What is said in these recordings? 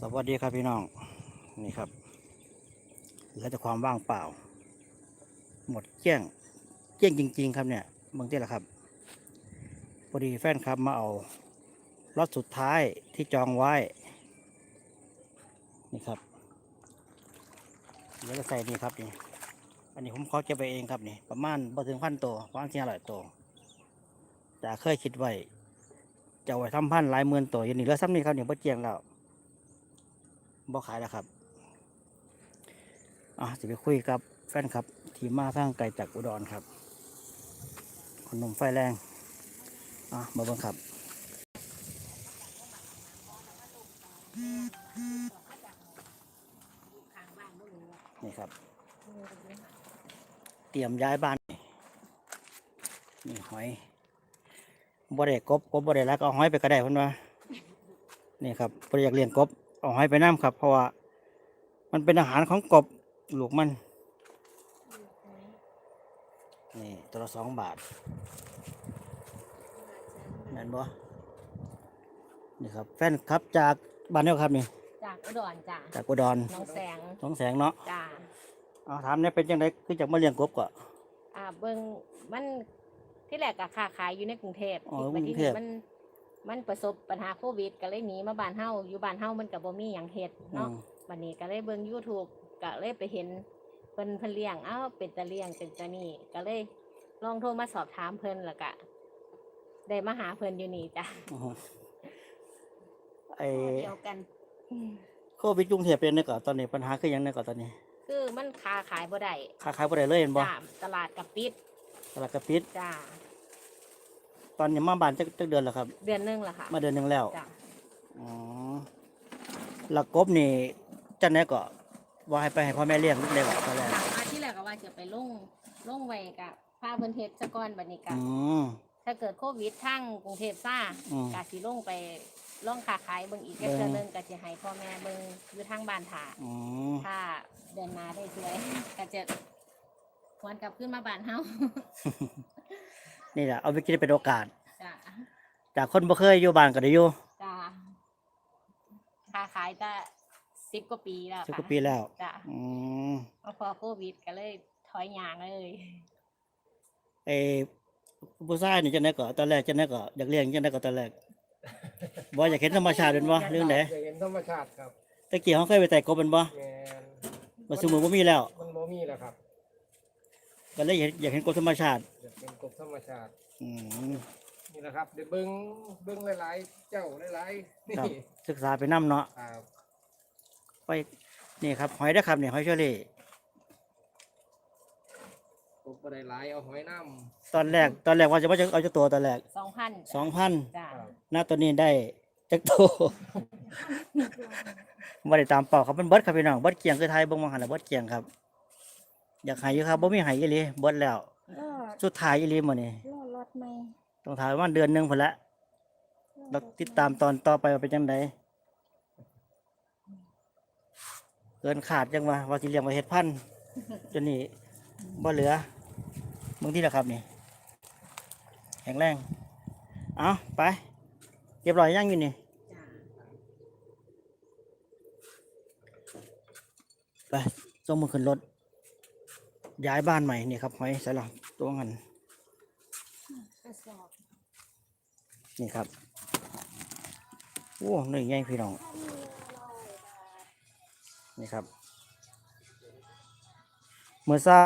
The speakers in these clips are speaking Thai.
สวัสดีครับพี่น้องนี่ครับเหลือแต่ความว่างเปล่า หมดเกลี้ยงเกลี้ยงจริง ๆ ครับเนี่ยเมืองทีละครับพอดีแฟนครับมาเอารถสุดท้ายที่จองไว้นี่ครับเดี๋ยวจะใส่นี่ครับนี่อันนี้ผมขอเก็บไปเองครับนี่ประมาณบ่ถึงพันตัวประมาณสี่ร้อยตัวแต่เคยคิดไว้จะไว้ทำพันหลายหมื่นตัวอย่างนี้เหลือซ้ำนี่ครับเนี่ยบ่เจียงแล้ว บ่ขายแล้วครับอะจะไปคุยกับแฟนครับ ที่มาทางไกลจากอุดรครับขนมไฟแรงอะมาบิ่งครับนี่ครับ เตรียมย้ายบ้านนี่หอยบ่ได้กบกบบ่ได้แล้วก็เอาหอยไปก็ได้พ่นว่านี่ครับบ่อยากเลี้ยงกบ เอาให้ไปน้ำครับ เพราะว่า มันเป็นอาหารของกบลูกมัน นี่ตัวละสองบาทแม่นบ่นี่ครับ แฟนครับจากบ้านเดียวครับนี่ จากอุดรจ้ะจากอุดรน้องแสงสองแสงเนาะจ้ะเอาถามเนี่ยเป็นยังไงคือจากมาเลี้ยงกบก็อ่าเบิ่งมันที่แรกก็ค้าขายอยู่ในกรุงเทพอ๋อบัดกรุนี้งเทพ มัน มันประสบปัญหาโควิด ก็เลยหนีมาบ้านเฮาอยู่บ้านเฮามันก็บ่มีหยังเฮ็ดอืเนาะมบัดนี้ก็เลยเบิ่ง YouTube ก็เลยไปเห็นเพิ่นเพิ่นเลี้ยงเอ้าเป็นตาเลี้ยงเป็นตานี่ก็เลยลองโทรมาสอบถามเพิ่นแล้วก็ได้มาหาเพิ่นอยู่นี่จ้ะอือฮึไอเดียวกันโควิดกรุงเทพเป็นไงก่อนตอนนี้ปัญหาคือหยังไงก่อนตอนนี้ คือมันค้าขายบ่ได้ค้าขายบ่ได้เลยเห็นบ่จ้ะตลาดกับปิดตลาดกระปิดจ้ะ ตอนนี้มาบ้านจักจักเดือนแล้วครับ เดือนหนึงล่ะค่ะมาเดือนหนึงแล้วจ้ะอ๋อแล้วกบนี่จังไหนก็ว่าให้ไปให้พ่อแม่เลี้ยงได้บ่ตอนแรกถามว่าที่แรกก็ว่าจะไปลงลงไว้กับพาเพิ่นเทศสะกอนบัดนี้กะอืม ถ้าเกิดโควิดทั้งกรุงเทพซ่าอืมกะสิลงไปล่องค้าขายเบิ่งอีกแค่เบิ่งเทื่อนึงกะสิให้พ่อแม่เบิ่งอยู่ทางบ้านถ่าอืมถ้าเดินมาได้สวยก็จะหวนกลับขึ้นมาบ้านเฮา นี่แหละเอาไปคิดเป็นโอกาส จ้ะจากคนบ่เคยอยู่บ้านก็ได้อยู่จ้ะค้าขายจะสิบกว่าปีแล้วสิบค่ะกว่าปีแล้ว จ้ะอืมพอโควิดก็เลยถอยยางเลยไอ้ผู้ชายนี่จังได๋ก็ตอนแรกจังได๋ก็อยากเลี้ยงจังได๋ก็ตอนแรกบ่อยากเห็นธรรมชาติเป็นบ่เรื่องไหนอยากเห็นธรรมชาติครับตะกี้เขาเคยไปแต่กบเป็นบ่แมนมาสมือบ่มีแล้ว มันโมมีแล้วครับ ก็เลยอยากอยากเห็นกบธรรมชาติอยาก เป็นกบธรรมชาติ อืมนี่แหละครับเดี๋ยวเบิ้งเบิ้งหลายๆ เจ้าหลายๆนี่ครับ ศึกษาไปนํเนาะครับไปนี่ครับหอยเด้อครับนี่หอยเชอรี่กบอะไรหลายเอาหอยน้ตอนแรกตอนแรกว่าจะว่าจะเอาจะตัวตอนแรกสองพันสองพันจ้ะำครับหน้าตัวนี้ได้จักโตบ่ได้ตามเป่าครับมันเบิดครับพี่น้องเบิดเกียงคือไทยเบิ่งมาหันแล้วเบิดเกียงครับ อยากใหายอยู่ครับบ่มีใหายอีหลีเบิดแล้ว รอดสุดท้ายอีหลีมื้อนี้รอดรถไหมต้องถ่ายประมาณเดือนหนึงพุ่นละเราติดตามตอนต่อไปว่าเป็นจังไดเกินขาดจังว่าว่าสิเลี้ยงไว้เฮ็ดพันธุ์จนนี้บ่เหลือมึงที่ละครับนี่แข็งแรงเอาไปเรียบร้อยยังอยู่นี่จ้ะไปส่งมือขึ้นรถ ย้ายบ้านใหม่นี่ครับหอยใส่หลังตัวงันกระสอบนี่ครับโอ้หนึ่งใหญ่พี่น้องถ้ามีร้อยบาทนี่ครับ เมื่อเศร้า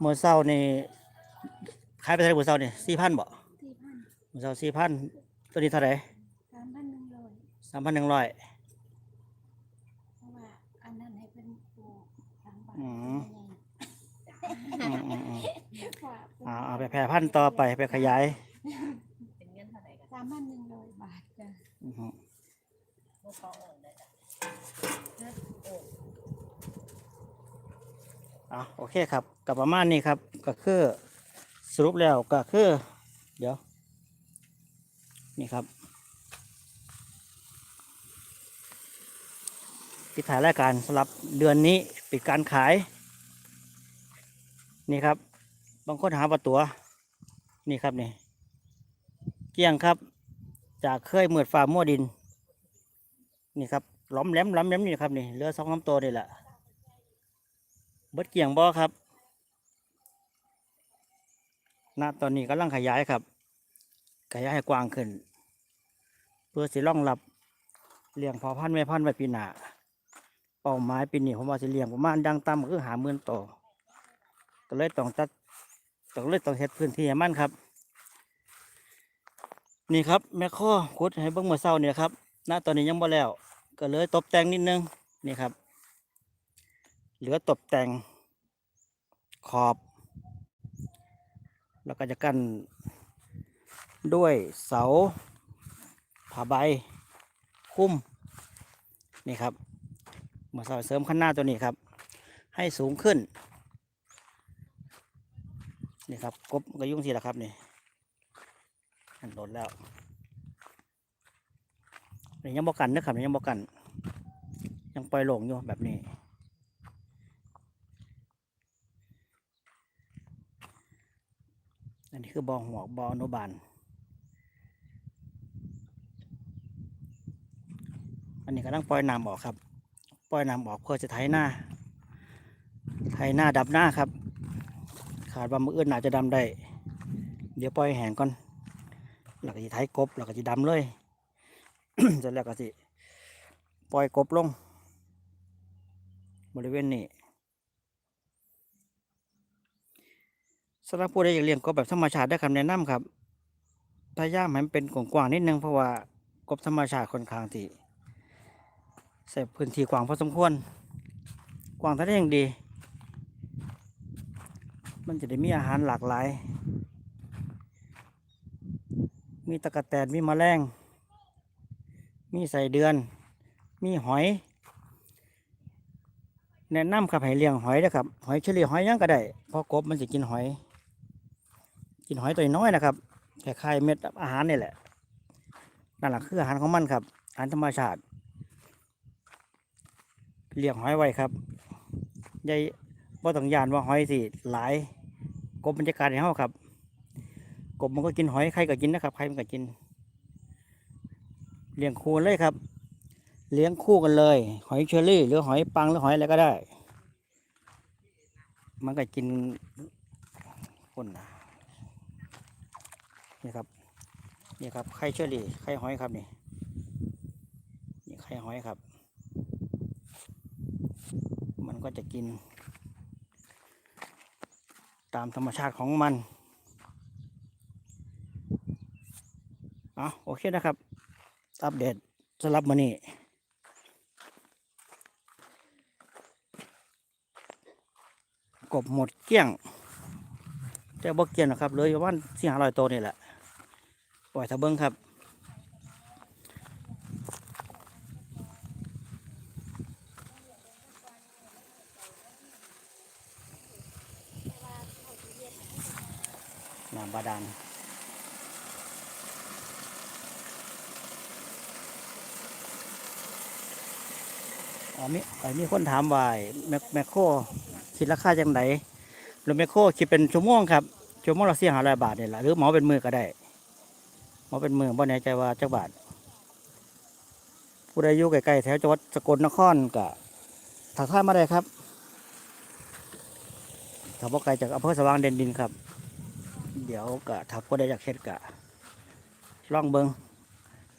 เมื่อเศร้านี่ขายไปเท่าไหร่เมื่อเศร้านี่สี่พันบ่ที่พันเมื่อเศร้าสี่พันตัวนี้เท่าไหร่สามพันหนึ่งร้อยสามพันหนึ่งร้อยเพราะว่าอันนั้นให้เป็นปลูกทางบ้าน อืมอืมอืมอืมค่ะอ่าเอาไปแพร่พันธุ์ต่อไปไปขยายเป็นเงินเท่าไหร่กันสามพันหนึ่งร้อยบาทจ้ะอือฮึลูกเขาเอิญได้จ้ะอะโอเคครับกับประมาณนี้ครับ ก็คือสรุปแล้วก็คือ เดี๋ยว นี่ครับปิดถ่ายรายการสำหรับเดือนนี้ปิดการขาย นี่ครับ บางคนหาประตัว นี่ครับนี่ เกี้ยงครับ จากเคยเหมือดฝ่ามั่วดิน นี่ครับล้อมแหลมล้อมแหลมนี่ครับนี่เรือสองลำตัวนี่แหละเบิดเกี่ยงบ่ครับณตอนนี้กำลังขยายครับ ขยายให้กว้างขึ้น เพื่อสิรองรับเลี้ยงพอพันธุ์แม่พันธุ์ไว้ปีหน้าเป้าหมายปีนี้ผมว่าสิเลี้ยงประมาณดังต่ำก็คือหาหมื่นตัว ก็เลยต้องตัดต้องเลยต้องเฮ็ดพื้นที่ให้มันครับ นี่ครับแม่ข้อขุดให้เบิ่งเมื่อเช้าเนี่ยครับณตอนนี้ยังบ่แล้ว ก็เลยตกแต่งนิดนึงนี่ครับ เหลือตกแต่งขอบ แล้วก็จะกั้นด้วยเสาผ้าใบคุ้มนี่ครับมาเสริมขั้นหน้าตัวนี้ครับ ให้สูงขึ้น นี่ครับกบก็ยุ่งสิละครับนี่มันโดนแล้วนี่ยังบอกกันนะครับนี่ยังบอกกัน ยังปล่อยลงอยู่แบบนี้อันนี้คือบอหัวบออนุบาล อันนี้กำลังปล่อยน้ำออกครับ ปล่อยน้ำออกเพื่อจะไถหน้า ไถหน้าดับหน้าครับาดว่ามืออื่นอาจจะดำได้ เดี๋ยวปล่อยแห้งก่อนแล้วก็จะไถกบแล้วก็จะดำเลยเสร็จแล้วก็สิปล่อยกบลง บริเวณนี้สำหรับผู้ใดอยากเลี้ยงกบแบบธรรมชาติได้คำแนะนำครับพยายามให้มันเป็นกว้างๆนิดนึงเพราะว่ากบธรรมชาติค่อนข้างที่ใส่พื้นที่กว้างพอสมควร กว้างท่าได้ยังดี มันจะได้มีอาหารหลากหลาย มีตะกะแตนมีมแมลง มีใส่เดือน มีหอย แนะนำครับให้เลี้ยงหอยนะครับ หอยเฉลี่ยหอยยังก็ได้เพราะกบมันจะกินหอย กินหอยตัวน้อยนะครับคล้ายๆเม็ดอาหารนี่แหละนั่นแหละคืออาหารของมันครับ อาหารธรรมชาติเลี้ยงหอยไว้ครับใหญ่ บ่ต้องยานว่าหอยสิหลายกบมันจะกัดให้เฮาครับกบมันก็กินหอยใครก็กินนะครับใครมันก็กิน เลี้ยงคู่เลยครับ เลี้ยงคู่กันเลย หอยเชอรี่ หรือหอยปังหรือหอยอะไรก็ได้ มันก็กินคนนะนี่ครับนี่ครับไข่เชอรี่ไข่หอยครับนี่นี่ไข่หอยครับ มันก็จะกิน ตามธรรมชาติของมันเอาโอเคนะครับ อัปเดตสำหรับมื้อนี้กบหมดเกลี้ยง แต่บ่เกลี้ยงนะครับเลยประมาณสี่ห้าร้อยตัวนี่แหละปล่อยทะเบิ้งครับ น้ำบาดาลอ๋อมีอมีคนถามว่าแมคแมคโครคิดราคาจังไดหรือแมคโครคิดเป็นชั่วโมงครับ ชั่วโมงละสี่ห้าร้อยบาทนี่แหละหรือหมาเป็นมือก็ได้หมาเป็นมือบ่แน่ใจว่าจักบาท ผู้ใดอยู่ใกล้ๆแถวจังหวัดสกลนครก็ถักท่ามาได้ครับถ้าบ่ไกลจากอำเภอสว่างเด่นดินครับ เดี๋ยวกะถ้าผู้ใดอยากเฮ็ดกะล่องเบิง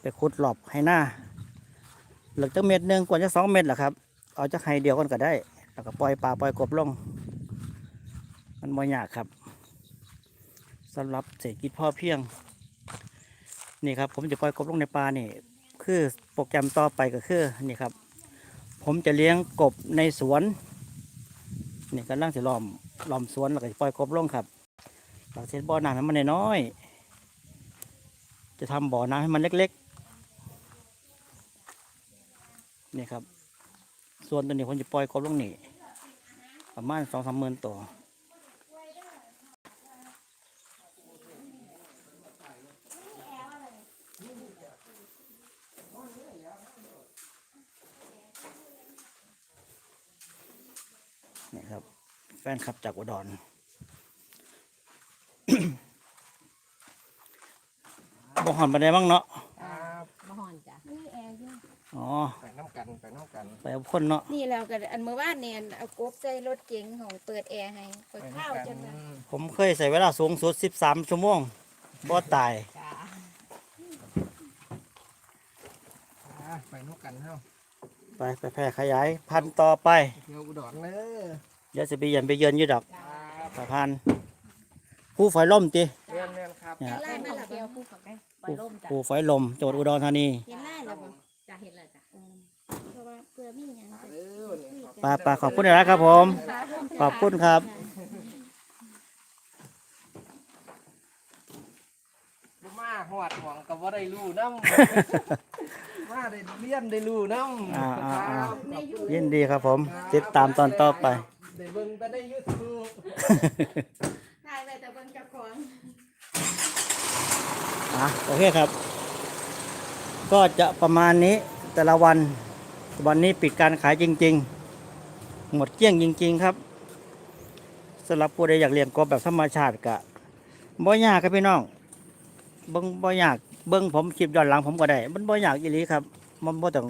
ไปขุดหลอบให้หน้าหลักจักเม็ดหนึ่งกว่าจะสองเม็ดแหละครับ เอาจากให้เดียวกันก็ได้ แล้วก็ปล่อยปลาปล่อยกบลง มันบ่ยากครับสำหรับเศรษฐกิจพอเพียง นี่ครับ ผมจะปล่อยกบลงในปลานี่ คือโปรแกรมต่อไปก็คือนี่ครับ ผมจะเลี้ยงกบในสวนนี่กำลังสิล้อมล้อมสวนแล้วก็ปล่อยกบลงครับ เราเซตบ่อน้ำให้มันน้อยๆจะทำบ่อน้ำให้มันเล็กๆนี่ครับ ส่วนตัวนี้ผมจะปล่อยกบลงนี่ประมาณสองสามหมื่นตัวนี่ครับ แฟนคลับจากอุดร บ่หอนไปได้บ้างเนาะครับบ่ฮอนจ้ะนี่แอร์อยู่อ๋อไปน้ำกันไปน้ำกันไปเอาคนเนาะนี่เราก็อันเมื่อวานเนี่ยเอากบใส่รถเก๋งของเปิดแอร์ให้เปิดไปข้าวน้ำจกันนว่าผมเคยใส่เวลาสูงสุด13ชั่วโมงบ่ตายจ้าอะไปน้ำกันเฮ้าไปไปแพร่ขยาย พันธุ์ต่อไปเที่ยวอุดรเด้อเดี๋ยวจะไปเยือนไปเยือนอยู่ดอกครับสะพาน ผู้ฝอยล่มติเรียนเรียนครับเนี่ยไล่มาหลับเดียวคู่กับได้ปล่อยผู้ล่มจ้ะผู้ฝอยลมจังหวัดอุดรธานี เห็นไล่แล้วบ่จ้ะเห็นเลยจ้ะอืมเพราะว่าเพื่อมีหยังมาจะเด้อเนี่ยปาปาขอบคุณนะครับผม ขอบคุณครับ บ่มาหอดหวังกับว่าได้รู้น้ำ มาได้เรียนได้รู้น้ำอ่าอ่าอ่า ครับขอบคุณยินดีครับผม ติดตามตอนต่อไป ได้เบิ่งไปได้ยูทูบ ได้เลยแต่เบิ่งเจ้าของอะโอเคครับ ก็จะประมาณนี้แต่ละวันวันนี้ปิดการขายจริง ๆ หมดเกลี้ยงจริง ๆ ครับสำหรับผู้ใดอยากเลี้ยงกบแบบธรรมชาติกะบ่ยากครับพี่น้องเบิ้งบ่อยากเบิ้งผมคลิปย้อนหลังผมก็ได้ มันบ่อยากอีหลีครับ มันบ่ต้อง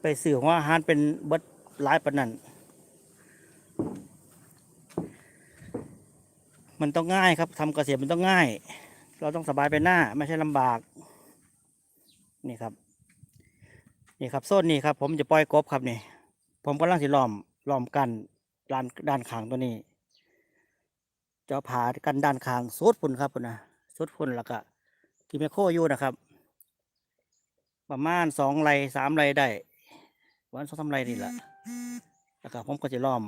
ไปสื่อหัวอาหารเป็นเบิดหลายปานนั้น มันต้องง่ายครับทำเกษตรมันต้องง่าย เราต้องสบายไปหน้า ไม่ใช่ลำบาก นี่ครับ นี่ครับโซนนี้ครับ ผมจะปล่อยกบครับนี่ ผมกำลังสิล้อมล้อมกันด้านด้านขางตัวนี้จะเอผ่ากันด้านขางสุดพุ่นครับพุ่นนะสุดพุ่นแล้วก็ที่แมโครอยู่นะครับ ประมาณสองไรสามไรได้วันสองสามไรนี่แหละแล้วก็ผมก็จะล้อม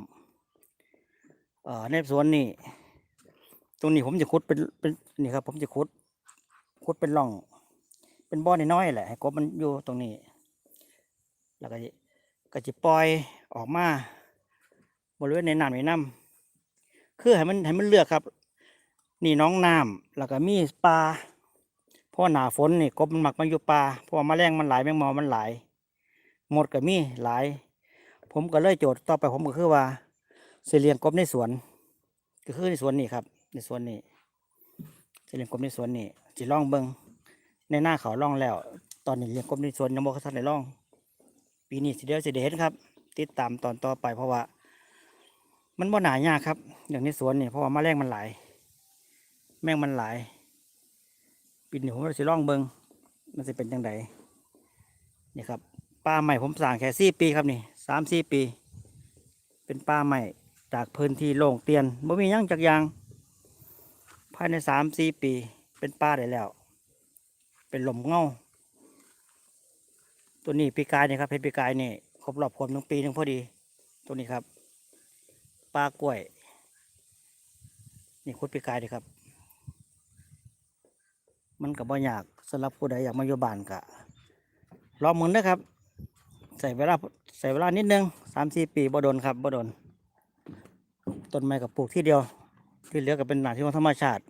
เอ่อในสวนนี่ ตรงนี้ผมจะขุดเป็นเป็นนี่ครับ ผมจะขุดขุดเป็นร่อง เป็นบ่อน้อยๆแหละให้กบมันอยู่ตรงนี้ แล้วก็จะก็จะปล่อยออกมาบริเวณในน้ำในน้ำคือให้มันให้มันเลือกครับ นี่น้องน้ำแล้วก็มีปลาเพราะว่าหนาฝนนี่กบมันหมักมันอยู่ปลาเพราะว่าแมลงมันหลายแมงมอมันหลายหมดก็มีหลาย ผมก็เลยโจทย์ต่อไปผมก็คือว่าเสิเลี้ยงกบในสวน ก็คือในสวนนี่ครับ ในสวนนี่สิเลี้ยงกบในสวนนี่สิล่องเบิงในหน้าเขาล่องแล้ว ตอนนี้เลี้ยงกบในสวนยังบ่ทันได้ล่อง ปีนี้สิเดียวสิได้เห็นครับ ติดตามตอนต่อไปเพราะว่า มันบ่หนายากครับ อย่างในสวนนี่เพราะว่าแมลงมันหลาย แมงมันหลาย ปีนี้ผมสิล่องเบิงมันสิเป็นจังไดนี่ครับป่าใหม่ผมสร้างแค่สี่ปีครับนี่สามสี่ปี เป็นป่าใหม่จากพื้นที่โล่งเตียนบ่มียังจักยาง ภายในสามสี่ปี เป็นป่าได้แล้ว เป็นหลมเงาตัวนี้ปีกายนี่ครับเพชรปีกายนี่ครบรอบความหนึ่งปีหนึ่งพอดี ตัวนี้ครับปลากล้วย นี่คุดปีกายนี่ครับ มันกับบ่อยากสำหรับผู้ใดอยากมาอยู่บ้านกะรอมึงนะครับ ใส่เวลาใส่เวลานิดนึงสามสี่ปีบ่โดนครับบ่โดนต้นไม้กับปลูกที่เดียว ที่เหลือก็เป็นหน้าที่ของธรรมชาติ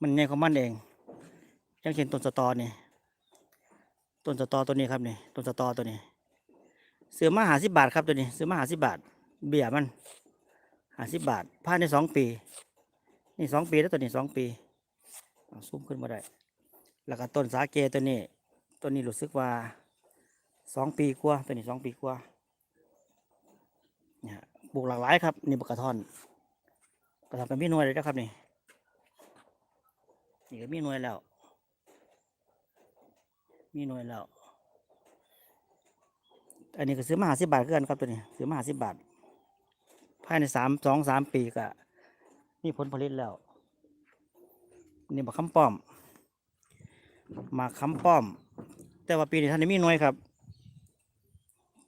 มันใหญ่ของมันเอง อย่างเช่นต้นสะตอนี่ต้นสะตอตัวนี้ครับนี่ต้นสะตอตัวนี้ซื้อมาหาสิบบาทครับตัวนี้ซื้อมาหาสิบบาท เบี้ยมันหาสิบบาทภายในสองปี นี่สองปีแล้วตัวนี้สองปีซูมขึ้นมาได้ แล้วก็ต้นสาเกตัวนี้ตัวนี้รู้สึกว่าสองปีกว่าตัวนี้สองปีกว่าเนี่ยปลูกหลากหลายครับ นี่บักกระท่อน กระท่อนเป็มีหน่วยเลยนะครับนี่นี่ก็มีหน่วยแล้ว มีหน่วยแล้ว อันนี้ก็ซื้อมาหาสิบบาทคือกันครับตัวนี้ซื้อมาหาสิบบาท ภายในสามสองสามปีก็มีผลผลิตแล้ว นี่บักคำป้อม มากคำป้อม แต่ว่าปีนี้ท่านได้มีหน่วยครับ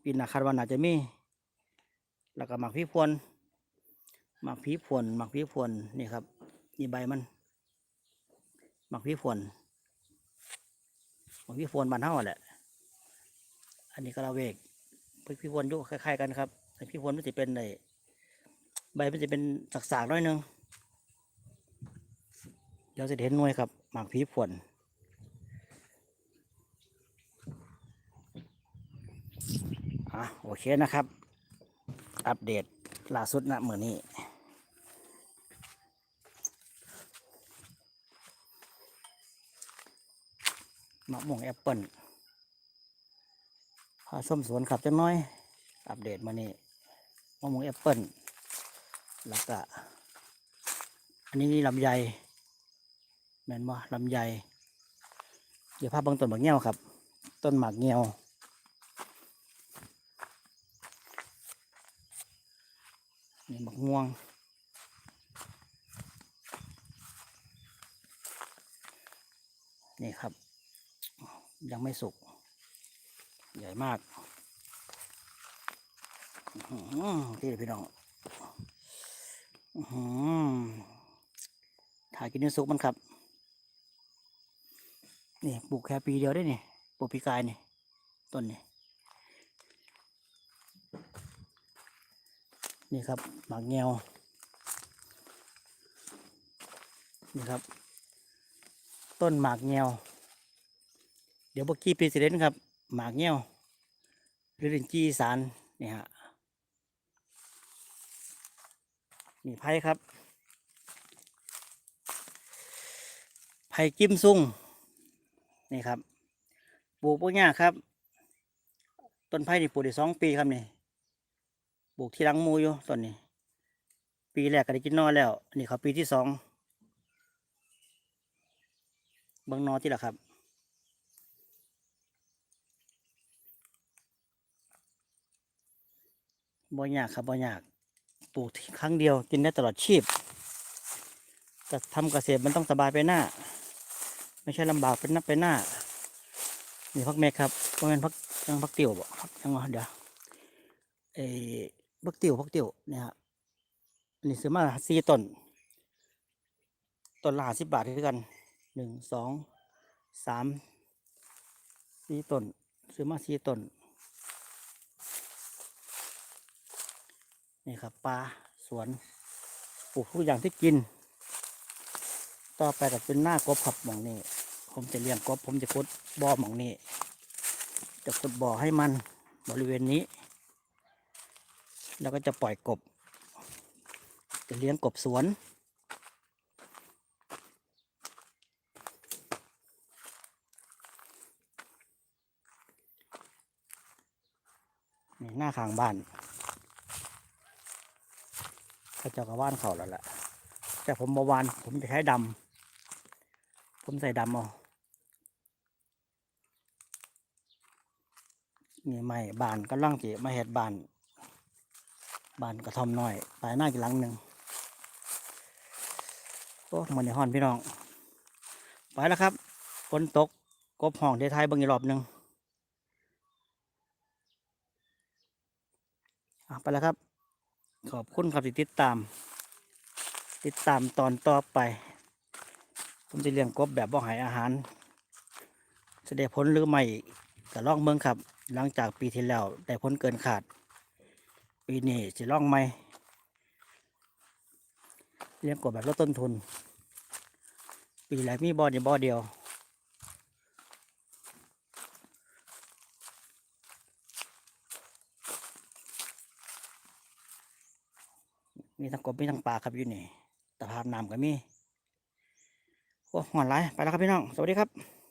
ปีหน้าคาดว่าน่าจะมี แล้วก็หมักพริกพวน หมักพริกพวนหมักพริกพวนนี่ครับนี่ใบมันหมักพริกพวนหมักพริกพวนบานเท่าแหละ อันนี้ก็ลาเวกพริกพวนยู่คล้ายๆกันครับแต่พริกพวนมันจะเป็นในใบมันจะเป็นสักๆหน้อยนึงเดี๋ยวจะเห็นหน่วยครับ หมักพริกพวนอะโอเคนะครับ อัปเดตล่าสุดนะเหมื่อนี้ มะม่วงแอปเปิลาส้มสวนขับจังน้อย อัปเดตมานี่มะม่วงแอปเปิลแล้วก็อันนี้ลำไยแมนบ่ลำไยเดี๋ยวภาพบางต้นหมากเงี้ยวครับ ต้นหมากเงี้ยวนี่หมากม่วงนี่ครับ ยังไม่สุก ใหญ่มากที่พี่น้องถ่ายกินเนื้อสุกมันครับ นี่ปลูกแค่ปีเดียวได้นี่ปลูกปีกายนี่ต้นนี่นี่ครับหมากเงียวนี่ครับ ต้นหมากเงียว เดี๋ยวบกี้ปีเสด็จครับ หมากเงี้ยวหรือลินจีสารนี่ฮะนี่ไผ่ครับ ไผ่จิ้มซุ่งนี่ครับ ปลูกพวกนี้ครับ ต้นไผ่นี่ปลูกได้สองปีครับนี่ปลูกที่หลังมูอยู่ต้นนี้ ปีแรกก็ได้กินนอแล้ว นี่เขาปีที่สองบางนอที่ละครับ บ่ยากครับบ่ยากปลูกครั้งเดียวกินได้ตลอดชีพแต่ทำเกษตรมันต้องสบายไปหน้า ไม่ใช่ลำบากเป็นน้าไปหน้านี่พักเมกครับปราะมาณพักยังพักติ๋วบ่ครับยังเดี๋ยวเอ้พักติ๋วพักติ๋วเนี่ยอันนี้ซื้อมาสี่ต้นต้นละห้าสิบบาทคือกันหนึ่งสองสามสี่ต้นซื้อมาสี่ต้น นี่ครับปลาสวนปลูกทุกอย่างที่กิน ต่อไปก็เป็นหน้ากบครับหมองนี้ผมจะเลี้ยงกบผมจะขุดบ่อหมองนี้จะขุดบ่อให้มันบริเวณนี้ แล้วก็จะปล่อยกบ จะเลี้ยงกบสวนนี่หน้าข้างบ้าน เขาเจ้าก็ว่านเขาแล้วแหละแต่ผมบาวาน ผมจะใช้ดำผมใส่ดำเอานี่ไม่บานก็ล่างจีมาเห็ดบานบานกระทอมน้อยปลายหน้ากี่หลังหนึ่งโอ้มันในห้อนพี่น้อง ไปแล้วครับฝนตกกบห้องเดทายบางอีรอบหนึ่งไปแล้วครับ ขอบคุณครับที่ติดตาม ติดตามตอนต่อไป ผมจะเลี้ยงกบแบบบ่หายอาหารแสดงผลหรือไม่ก็ลองเบิ่งครับ หลังจากปีที่แล้วได้ผลเกินขาด ปีนี้จะลองไหมเลี้ยงกบแบบลดต้นทุน ปีแรกมีบ่อเดียวบ่อเดียว มีทั้งกบมีทั้งปลาครับอยู่นี่ตะภาพน้ำก็มีโอ้หอนไรไปแล้วครับพี่น้อง สวัสดีครับ